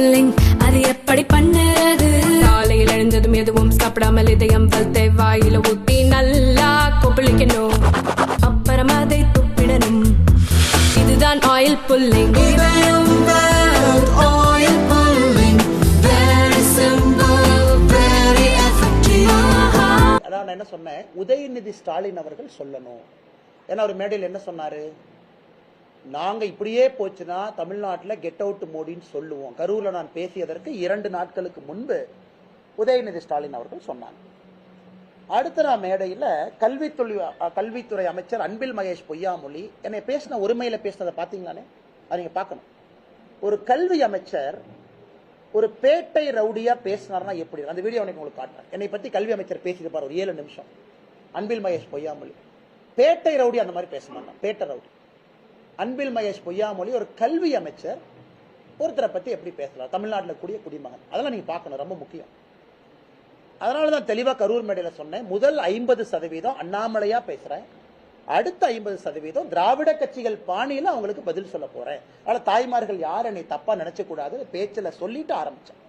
Pulling அது எப்படி பண்ணுறது? காலையில் எழுந்ததும் எதுவும் சாப்பிடாமல் இதயம் வளர்த்தை வாயில ஊத்தி நல்லா கொப்பளிக்கணும். அப்புறம் அதை துப்பிடணும். இதுதான் oil pulling oil pulling. Very simple, very effective. அதான் நான் என்ன சொன்னேன்? உதயநிதி ஸ்டாலின் அவர்கள் சொல்லணும். ஏன்னா அவர் மேடையில் என்ன சொன்னாரு? நாங்க இப்படியே போச்சுன்னா தமிழ்நாட்டில் கெட் அவுட் மோடின்னு சொல்லுவோம். கரூர்ல நான் பேசியதற்கு இரண்டு நாட்களுக்கு முன்பு உதயநிதி ஸ்டாலின் அவர்கள் சொன்னாங்க. அடுத்த நான் மேடையில் கல்வித்துறை கல்வித்துறை அமைச்சர் அன்பில் மகேஷ் பொய்யாமொழி என்னை பேசின ஒருமையில் பேசினதை பார்த்தீங்களானே அதை நீங்க பார்க்கணும். ஒரு கல்வி அமைச்சர் ஒரு பேட்டை ரவுடியா பேசினார்னா எப்படி? அந்த வீடியோ எனக்கு உங்களுக்கு காட்டுறேன். என்னை பத்தி கல்வி அமைச்சர் பேசியிருப்பார் ஒரு ஏழு நிமிஷம். அன்பில் மகேஷ் பொய்யாமொழி. பேட்டை ரவுடி அந்த மாதிரி பேச மாட்டான். பேட்டை ரவுடி. அன்பில் மகேஷ் பொய்யாமொழி ஒரு கல்வி அமைச்சர். ஒருத்தரை பத்தி எப்படி பேசலாம்? தமிழ்நாட்டில் கூடிய குடிமகன். அதெல்லாம் நீங்க பார்க்கணும் ரொம்ப முக்கியம். அதனால தான் தெளிவாக கரூர் மேடையில் சொன்னேன் முதல் ஐம்பது சதவீதம் அண்ணாமலையா பேசுறேன். அடுத்த ஐம்பது சதவீதம் திராவிட கட்சிகள் பாணியில் அவங்களுக்கு பதில் சொல்ல போறேன். அதனால தாய்மார்கள் யார் என்னை தப்பா நினைச்ச கூடாது சொல்லிட்டு ஆரம்பிச்சேன்.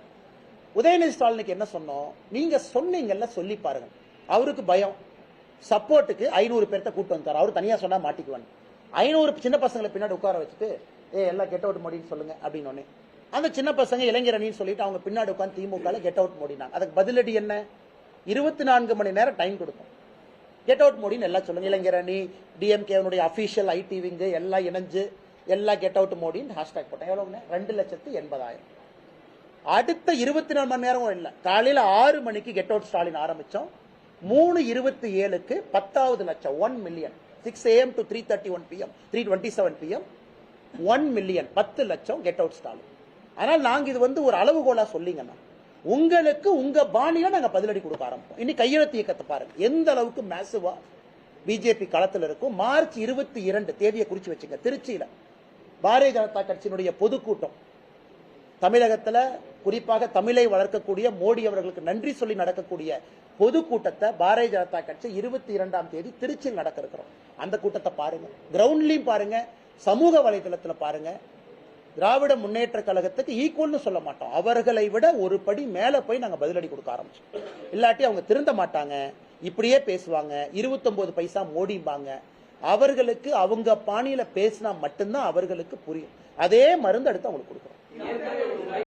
உதயநிதி ஸ்டாலினுக்கு என்ன சொன்னோம்? நீங்க சொன்னீங்கல்ல சொல்லி பாருங்க. அவருக்கு பயம். சப்போர்ட்டுக்கு ஐநூறு பேர்த்த கூட்டு வந்தார் அவர் தனியா சொன்னா மாட்டிக்குவான் ஐநூறு சின்ன பசங்களை பின்னாடி உட்கார வச்சுட்டு ஏ எல்லாம் கெட் அவுட் மோடின்னு சொல்லுங்க அப்படின்னு அந்த சின்ன பசங்க இளைஞரணின்னு சொல்லிட்டு அவங்க பின்னாடி உட்காந்து திமுக கெட் அவுட் மோடினாங்க அதுக்கு பதிலடி என்ன? இருபத்தி நான்கு மணி நேரம் டைம் கொடுக்கும் கெட் அவுட் மோடின்னு எல்லாம் சொல்லுங்க. இளைஞர் அணி டிஎம்கேனுடைய அபிஷியல் ஐடி விங்கு எல்லாம் இணைஞ்சு எல்லாம் கெட் அவுட் மோடின்னு ஹேஷ்டாக் போட்டேன் எவ்வளோங்க ரெண்டு லட்சத்து எண்பதாயிரம். அடுத்த இருபத்தி நாலு மணி நேரமும் இல்லை. காலையில் ஆறு மணிக்கு கெட் அவுட் ஸ்டாலின் ஆரம்பித்தோம் மூணு இருபத்தி ஏழுக்கு பத்தாவது லட்சம் one million six AM to three thirty one PM three twenty seven PM one million பத்து லட்சம் கெட் அவுட் ஸ்டாலின் ஆனால் நாங்கள் இது வந்து ஒரு அளவுகோலாக சொல்லிங்கன்னா உங்களுக்கு உங்க பாணியில நாங்க பதிலடி கொடுக்க ஆரம்பிப்போம். இனி கையெழுத்து இயக்கத்தை பாருங்க. எந்த அளவுக்கு மேசிவா பிஜேபி களத்தில் இருக்கும். மார்ச் இருபத்தி இரண்டு தேதியை குறிச்சு வச்சுங்க. திருச்சியில பாரதிய ஜனதா கட்சியினுடைய பொதுக்கூட்டம் தமிழகத்தில் குறிப்பாக தமிழை வளர்க்கக்கூடிய மோடி அவர்களுக்கு நன்றி சொல்லி நடக்கக்கூடிய பொதுக்கூட்டத்தை பாரதிய ஜனதா கட்சி இருபத்தி இரண்டாம் தேதி திருச்சியில் நடக்க இருக்கிறோம் அந்த கூட்டத்தை பாருங்க. கிரவுண்ட்லயும் பாருங்க. சமூக வலைதளத்தில் பாருங்க. திராவிட முன்னேற்ற கழகத்துக்கு ஈக்குவல்னு சொல்ல மாட்டோம். அவர்களை விட ஒரு படி மேல போய் நாங்க பதிலடி கொடுக்க ஆரம்பிச்சோம். இல்லாட்டி அவங்க திருந்த மாட்டாங்க. இப்படியே பேசுவாங்க. 29 பைசா மோடிம்பாங்க. அவர்களுக்கு அவங்க பாணியில பேசினா மட்டும்தான் அவர்களுக்கு புரியும். அதே மருந்து அடுத்து அவங்களுக்கு கொடுக்குறோம். E ele